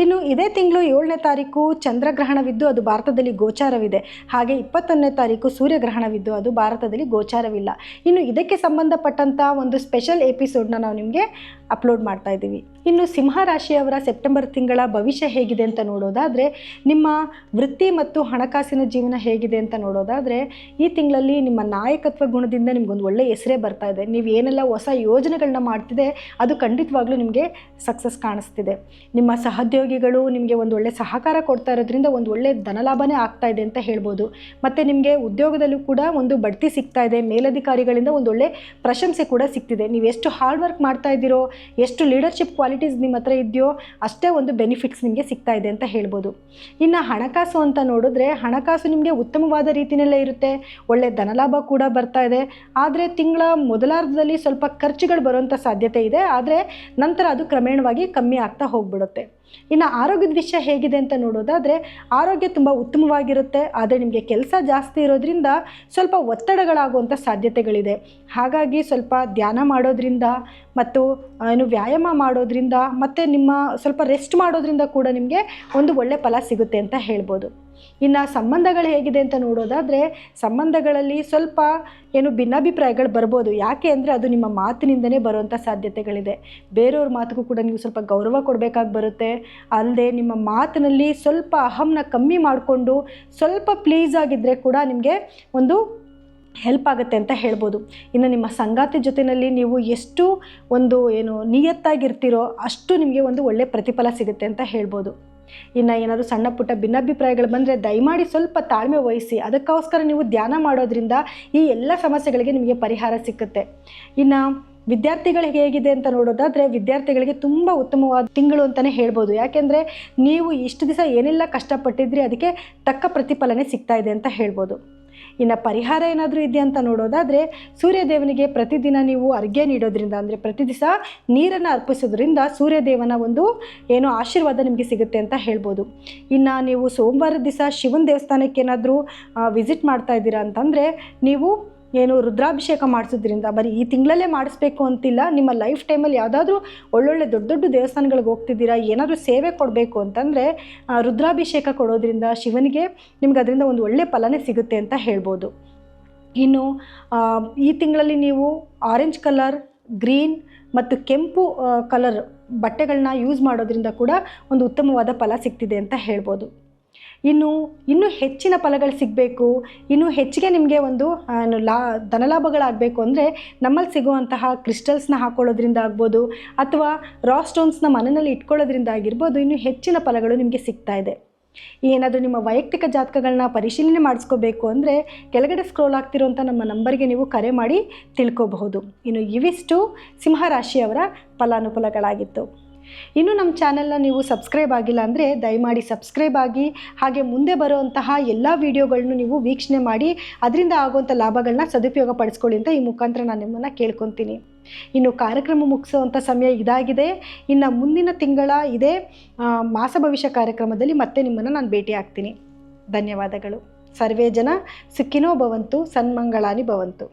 ಇನ್ನು ಇದೇ ತಿಂಗಳು ಏಳನೇ ತಾರೀಕು ಚಂದ್ರಗ್ರಹಣವಿದ್ದು ಅದು ಭಾರತದಲ್ಲಿ ಗೋಚಾರವಿದೆ. ಹಾಗೆ ಇಪ್ಪತ್ತೊಂದನೇ ತಾರೀಕು ಸೂರ್ಯಗ್ರಹಣವಿದ್ದು ಅದು ಭಾರತದಲ್ಲಿ ಗೋಚಾರವಿಲ್ಲ. ಇನ್ನು ಇದಕ್ಕೆ ಸಂಬಂಧಪಟ್ಟಂಥ ಒಂದು ಸ್ಪೆಷಲ್ ಎಪಿಸೋಡ್ನ ನಾವು ನಿಮಗೆ ಅಪ್ಲೋಡ್ ಮಾಡ್ತಾ ಇದ್ದೀವಿ. ಇನ್ನು ಸಿಂಹ ರಾಶಿಯವರ ಸೆಪ್ಟೆಂಬರ್ ತಿಂಗಳ ಭವಿಷ್ಯ ಹೇಗಿದೆ ಅಂತ ನೋಡೋದಾದರೆ, ನಿಮ್ಮ ವೃತ್ತಿ ಮತ್ತು ಹಣಕಾಸಿನ ಜೀವನ ಹೇಗಿದೆ ಅಂತ ನೋಡೋದಾದರೆ, ಈ ತಿಂಗಳಲ್ಲಿ ನಿಮ್ಮ ನಾಯಕತ್ವ ಗುಣದಿಂದ ನಿಮ್ಗೊಂದು ಒಳ್ಳೆಯ ಹೆಸರೇ ಬರ್ತಾ ಇದೆ. ನೀವು ಏನೆಲ್ಲ ಹೊಸ ಯೋಜನೆಗಳನ್ನ ಮಾಡ್ತಿದೆ, ಅದು ಖಂಡಿತವಾಗ್ಲೂ ನಿಮಗೆ ಸಕ್ಸಸ್ ಕಾಣಿಸ್ತಿದೆ. ನಿಮ್ಮ ಸಹೋದ್ಯೋಗಿಗಳು ನಿಮಗೆ ಒಂದು ಒಳ್ಳೆ ಸಹಕಾರ ಕೊಡ್ತಾ ಇರೋದ್ರಿಂದ ಒಂದು ಒಳ್ಳೆ ಧನಲಾಭನೇ ಆಗ್ತಾ ಇದೆ ಅಂತ ಹೇಳ್ಬೋದು. ಮತ್ತು ನಿಮಗೆ ಉದ್ಯೋಗದಲ್ಲೂ ಕೂಡ ಒಂದು ಬಡ್ತಿ ಸಿಗ್ತಾ ಇದೆ, ಮೇಲಧಿಕಾರಿಗಳಿಂದ ಒಂದು ಒಳ್ಳೆ ಪ್ರಶಂಸೆ ಕೂಡ ಸಿಗ್ತಿದೆ. ನೀವು ಎಷ್ಟು ಹಾರ್ಡ್ ವರ್ಕ್ ಮಾಡ್ತಾ ಇದ್ದೀರೋ ಎಷ್ಟು ಲೀಡರ್ಶಿಪ್ ಕ್ವಾಲಿಟೀಸ್ ನಿಮ್ಮ ಹತ್ರ ಇದೆಯೋ ಅಷ್ಟೇ ಒಂದು ಬೆನಿಫಿಟ್ಸ್ ನಿಮಗೆ ಸಿಗ್ತಾ ಇದೆ ಅಂತ ಹೇಳ್ಬೋದು. ಇನ್ನು ಹಣಕಾಸು ಅಂತ ನೋಡಿದ್ರೆ ಹಣಕಾಸು ನಿಮಗೆ ಉತ್ತಮವಾದ ರೀತಿಯಲ್ಲೇ ಇರುತ್ತೆ, ಒಳ್ಳೆ ಧನಲಾಭ ಕೂಡ ಬರ್ತಾ ಇದೆ. ಆದರೆ ತಿಂಗಳ ಮೊದಲಾರ್ಧದಲ್ಲಿ ಸ್ವಲ್ಪ ಖರ್ಚುಗಳು ಬರುವಂಥ ಸಾಧ್ಯತೆ ಇದೆ, ಆದರೆ ನಂತರ ಅದು ಕ್ರಮೇಣವಾಗಿ ಕಮ್ಮಿ ಆಗ್ತಾ ಹೋಗ್ಬಿಡುತ್ತೆ. ಇನ್ನು ಆರೋಗ್ಯದ ವಿಷಯ ಹೇಗಿದೆ ಅಂತ ನೋಡೋದಾದರೆ ಆರೋಗ್ಯ ತುಂಬ ಉತ್ತಮವಾಗಿರುತ್ತೆ, ಆದರೆ ನಿಮಗೆ ಕೆಲಸ ಜಾಸ್ತಿ ಇರೋದ್ರಿಂದ ಸ್ವಲ್ಪ ಒತ್ತಡಗಳಾಗುವಂಥ ಸಾಧ್ಯತೆಗಳಿದೆ. ಹಾಗಾಗಿ ಸ್ವಲ್ಪ ಧ್ಯಾನ ಮಾಡೋದ್ರಿಂದ ಮತ್ತು ಏನು ವ್ಯಾಯಾಮ ಮಾಡೋದ್ರಿಂದ ಮತ್ತು ನಿಮ್ಮ ಸ್ವಲ್ಪ ರೆಸ್ಟ್ ಮಾಡೋದ್ರಿಂದ ಕೂಡ ನಿಮಗೆ ಒಂದು ಒಳ್ಳೆಯ ಫಲ ಸಿಗುತ್ತೆ ಅಂತ ಹೇಳ್ಬೋದು. ಇನ್ನು ಸಂಬಂಧಗಳು ಹೇಗಿದೆ ಅಂತ ನೋಡೋದಾದರೆ ಸಂಬಂಧಗಳಲ್ಲಿ ಸ್ವಲ್ಪ ಏನು ಭಿನ್ನಾಭಿಪ್ರಾಯಗಳು ಬರ್ಬೋದು. ಯಾಕೆ ಅಂದರೆ ಅದು ನಿಮ್ಮ ಮಾತಿನಿಂದನೇ ಬರುವಂಥ ಸಾಧ್ಯತೆಗಳಿದೆ. ಬೇರೆಯವ್ರ ಮಾತಿಗೂ ಕೂಡ ನೀವು ಸ್ವಲ್ಪ ಗೌರವ ಕೊಡಬೇಕಾಗಿ ಬರುತ್ತೆ. ಅಲ್ಲದೆ ನಿಮ್ಮ ಮಾತಿನಲ್ಲಿ ಸ್ವಲ್ಪ ಅಹಂನ ಕಮ್ಮಿ ಮಾಡಿಕೊಂಡು ಸ್ವಲ್ಪ ಪ್ಲೀಸ್ ಆಗಿದ್ದರೆ ಕೂಡ ನಿಮಗೆ ಒಂದು ಹೆಲ್ಪ್ ಆಗುತ್ತೆ ಅಂತ ಹೇಳ್ಬೋದು. ಇನ್ನು ನಿಮ್ಮ ಸಂಗಾತಿ ಜೊತೆಯಲ್ಲಿ ನೀವು ಎಷ್ಟು ಒಂದು ಏನು ನಿಯತ್ತಾಗಿರ್ತೀರೋ ಅಷ್ಟು ನಿಮಗೆ ಒಂದು ಒಳ್ಳೆ ಪ್ರತಿಫಲ ಸಿಗುತ್ತೆ ಅಂತ ಹೇಳ್ಬೋದು. ಇನ್ನು ಏನಾದರೂ ಸಣ್ಣ ಪುಟ್ಟ ಭಿನ್ನಾಭಿಪ್ರಾಯಗಳು ಬಂದರೆ ದಯಮಾಡಿ ಸ್ವಲ್ಪ ತಾಳ್ಮೆ ವಹಿಸಿ, ಅದಕ್ಕೋಸ್ಕರ ನೀವು ಧ್ಯಾನ ಮಾಡೋದ್ರಿಂದ ಈ ಎಲ್ಲ ಸಮಸ್ಯೆಗಳಿಗೆ ನಿಮಗೆ ಪರಿಹಾರ ಸಿಕ್ಕುತ್ತೆ. ಇನ್ನು ವಿದ್ಯಾರ್ಥಿಗಳಿಗೆ ಹೇಗಿದೆ ಅಂತ ನೋಡೋದಾದರೆ ವಿದ್ಯಾರ್ಥಿಗಳಿಗೆ ತುಂಬ ಉತ್ತಮವಾದ ತಿಂಗಳು ಅಂತಲೇ ಹೇಳ್ಬೋದು. ಯಾಕೆಂದರೆ ನೀವು ಇಷ್ಟು ದಿವಸ ಏನೆಲ್ಲ ಕಷ್ಟಪಟ್ಟಿದ್ರಿ, ಅದಕ್ಕೆ ತಕ್ಕ ಪ್ರತಿಫಲನೆ ಸಿಗ್ತಾ ಇದೆ ಅಂತ ಹೇಳ್ಬೋದು. ಇನ್ನು ಪರಿಹಾರ ಏನಾದರೂ ಇದೆಯಾ ಅಂತ ನೋಡೋದಾದರೆ ಸೂರ್ಯದೇವನಿಗೆ ಪ್ರತಿದಿನ ನೀವು ಅರ್ಘ್ಯ ನೀಡೋದ್ರಿಂದ ಅಂದರೆ ಪ್ರತಿ ದಿವಸ ನೀರನ್ನು ಅರ್ಪಿಸೋದ್ರಿಂದ ಸೂರ್ಯದೇವನ ಒಂದು ಏನೋ ಆಶೀರ್ವಾದ ನಿಮಗೆ ಸಿಗುತ್ತೆ ಅಂತ ಹೇಳ್ಬೋದು. ಇನ್ನು ನೀವು ಸೋಮವಾರದ ದಿವಸ ಶಿವನ ದೇವಸ್ಥಾನಕ್ಕೆ ಏನಾದರೂ ವಿಸಿಟ್ ಮಾಡ್ತಾ ಇದ್ದೀರಾ ಅಂತಂದರೆ ನೀವು ಏನು ರುದ್ರಾಭಿಷೇಕ ಮಾಡಿಸೋದ್ರಿಂದ, ಬರೀ ಈ ತಿಂಗಳಲ್ಲೇ ಮಾಡಿಸ್ಬೇಕು ಅಂತಿಲ್ಲ, ನಿಮ್ಮ ಲೈಫ್ ಟೈಮಲ್ಲಿ ಯಾವುದಾದ್ರೂ ಒಳ್ಳೊಳ್ಳೆ ದೊಡ್ಡ ದೊಡ್ಡ ದೇವಸ್ಥಾನಗಳಿಗೆ ಹೋಗ್ತಿದ್ದೀರಾ, ಏನಾದರೂ ಸೇವೆ ಕೊಡಬೇಕು ಅಂತಂದರೆ ರುದ್ರಾಭಿಷೇಕ ಕೊಡೋದ್ರಿಂದ ಶಿವನಿಗೆ ನಿಮ್ಗೆ ಅದರಿಂದ ಒಂದು ಒಳ್ಳೆ ಫಲನೇ ಸಿಗುತ್ತೆ ಅಂತ ಹೇಳ್ಬೋದು. ಇನ್ನು ಈ ತಿಂಗಳಲ್ಲಿ ನೀವು ಆರೆಂಜ್ ಕಲರ್ ಗ್ರೀನ್ ಮತ್ತು ಕೆಂಪು ಕಲರ್ ಬಟ್ಟೆಗಳನ್ನ ಯೂಸ್ ಮಾಡೋದ್ರಿಂದ ಕೂಡ ಒಂದು ಉತ್ತಮವಾದ ಫಲ ಸಿಗ್ತಿದೆ ಅಂತ ಹೇಳ್ಬೋದು. ಇನ್ನು, ಇನ್ನೂ ಹೆಚ್ಚಿನ ಫಲಗಳು ಸಿಗಬೇಕು. ಇನ್ನೂ ಹೆಚ್ಚಿಗೆ ನಿಮಗೆ ಒಂದು ಲಾ, ಧನಲಾಭಗಳಾಗಬೇಕು ಅಂದರೆ ನಮ್ಮಲ್ಲಿ ಸಿಗುವಂತಹ ಕ್ರಿಸ್ಟಲ್ಸ್ನ ಹಾಕೊಳ್ಳೋದ್ರಿಂದ ಆಗ್ಬೋದು, ಅಥವಾ ರಾ ಸ್ಟೋನ್ಸ್ನ ಮನೆಯಲ್ಲಿ ಇಟ್ಕೊಳ್ಳೋದ್ರಿಂದ ಆಗಿರ್ಬೋದು, ಇನ್ನೂ ಹೆಚ್ಚಿನ ಫಲಗಳು ನಿಮಗೆ ಸಿಗ್ತಾ ಇದೆ. ಏನಾದರೂ ನಿಮ್ಮ ವೈಯಕ್ತಿಕ ಜಾತಕಗಳನ್ನ ಪರಿಶೀಲನೆ ಮಾಡಿಸ್ಕೋಬೇಕು ಅಂದರೆ ಕೆಳಗಡೆ ಸ್ಕ್ರೋಲ್ ಆಗ್ತಿರುವಂಥ ನಮ್ಮ ನಂಬರ್ಗೆ ನೀವು ಕರೆ ಮಾಡಿ ತಿಳ್ಕೋಬಹುದು. ಇನ್ನು ಇವಿಷ್ಟು ಸಿಂಹರಾಶಿಯವರ ಫಲಾನುಫಲಗಳಾಗಿತ್ತು. ಇನ್ನು ನಮ್ಮ ಚಾನೆಲ್ನ ನೀವು ಸಬ್ಸ್ಕ್ರೈಬ್ ಆಗಿಲ್ಲ ಅಂದರೆ ದಯಮಾಡಿ ಸಬ್ಸ್ಕ್ರೈಬ್ ಆಗಿ, ಹಾಗೆ ಮುಂದೆ ಬರುವಂತಹ ಎಲ್ಲ ವಿಡಿಯೋಗಳನ್ನು ನೀವು ವೀಕ್ಷಣೆ ಮಾಡಿ, ಅದರಿಂದ ಆಗುವಂಥ ಲಾಭಗಳನ್ನ ಸದುಪಯೋಗ ಪಡಿಸ್ಕೊಳ್ಳಿ ಅಂತ ಈ ಮುಖಾಂತರ ನಾನು ನಿಮ್ಮನ್ನು ಕೇಳ್ಕೊತೀನಿ. ಇನ್ನು ಕಾರ್ಯಕ್ರಮ ಮುಗಿಸುವಂಥ ಸಮಯ ಇದಾಗಿದೆ. ಇನ್ನು ಮುಂದಿನ ತಿಂಗಳ ಇದೇ ಮಾಸ ಭವಿಷ್ಯ ಕಾರ್ಯಕ್ರಮದಲ್ಲಿ ಮತ್ತೆ ನಿಮ್ಮನ್ನು ನಾನು ಭೇಟಿ ಆಗ್ತೀನಿ. ಧನ್ಯವಾದಗಳು. ಸರ್ವೇ ಜನ ಸುಖಿನೋ ಭವಂತು, ಸನ್ಮಂಗಳಾನಿ ಭವಂತು.